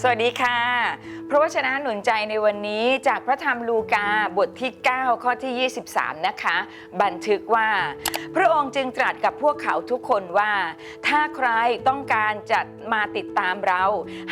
สวัสดีค่ะพระวจนะหนุนใจในวันนี้จากพระธรรมลูกาบทที่ 9 ข้อที่ 23 นะคะ บันทึกว่า พระองค์จึงตรัสกับพวกเขาทุกคนว่า ถ้าใครต้องการจะมาติดตามเรา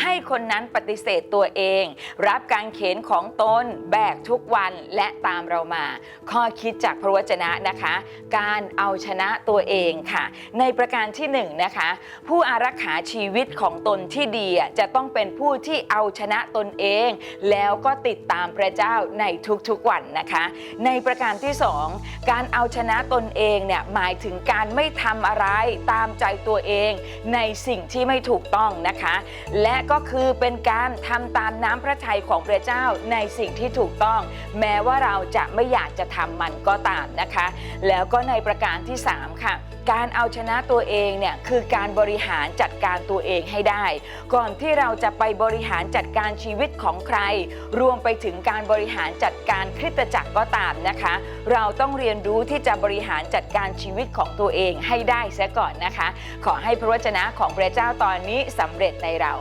ให้คนนั้นปฏิเสธตัวเอง รับการเข็นของตนแบกทุกวันและตามเรามา ข้อคิดจากพระวจนะนะคะ การเอาชนะตัวเองค่ะ ในประการที่หนึ่งนะคะผู้อารักขาชีวิตของตนที่ดีจะต้องเป็นผู้ที่เอาชนะตนเอง แล้วก็ติดตามพระเจ้าในทุกๆวันนะคะ ในประการที่สองการเอาชนะตนเองเนี่ยหมายถึงการไม่ทำอะไรตามใจตัวเองในสิ่งที่ไม่ถูกต้องนะคะ และก็คือเป็นการทำตามน้ำพระทัยของพระเจ้าในสิ่งที่ถูกต้อง แม้ว่าเราจะไม่อยากจะทำมันก็ตามนะคะ แล้วก็ในประการที่สามค่ะการเอาชนะตัวเองเนี่ยคือการบริหารจัดการตัวเองให้ได้ ก่อนที่เราจะไปบริหารจัดการชีวิตของใคร รวมไปถึงการบริหารจัดการคริสตจักรก็ตามนะคะ เราต้องเรียนรู้ที่จะบริหารจัดการชีวิตของตัวเองให้ได้เสียก่อนนะคะ ขอให้พระวจนะของพระเจ้าตอนนี้สำเร็จในเรา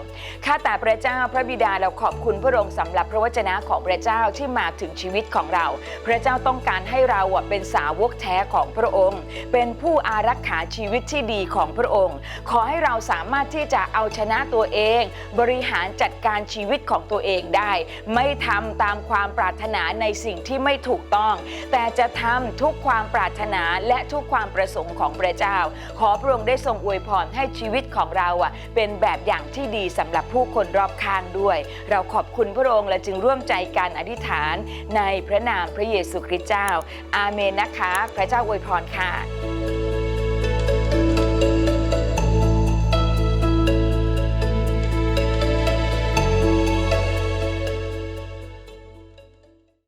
ข้าแต่พระเจ้าพระบิดาเราขอบคุณพระองค์สำหรับพระวจนะของพระเจ้าที่มาถึงชีวิตของเรา พระเจ้าต้องการให้เราเป็นสาวกแท้ของพระองค์ เป็นผู้อารักขาชีวิตที่ดีของพระองค์ ขอให้เราสามารถที่จะเอาชนะตัวเอง บริหารจัดการชีวิตของตัวเองได้ ไม่ทำตามความปรารถนาในสิ่งที่ไม่ถูกต้อง แต่จะทำทุกความปรารถนาและทุกความประสงค์ของพระเจ้า ขอพระองค์ได้ทรงอวยพรให้ชีวิตของเราอะเป็นแบบอย่างที่ดีสำหรับผู้คนรอบข้างด้วย เราขอบคุณพระองค์และจึงร่วมใจการอธิษฐานในพระนามพระเยซูคริสต์เจ้า อาเมนนะคะ พระเจ้าอวยพรค่ะ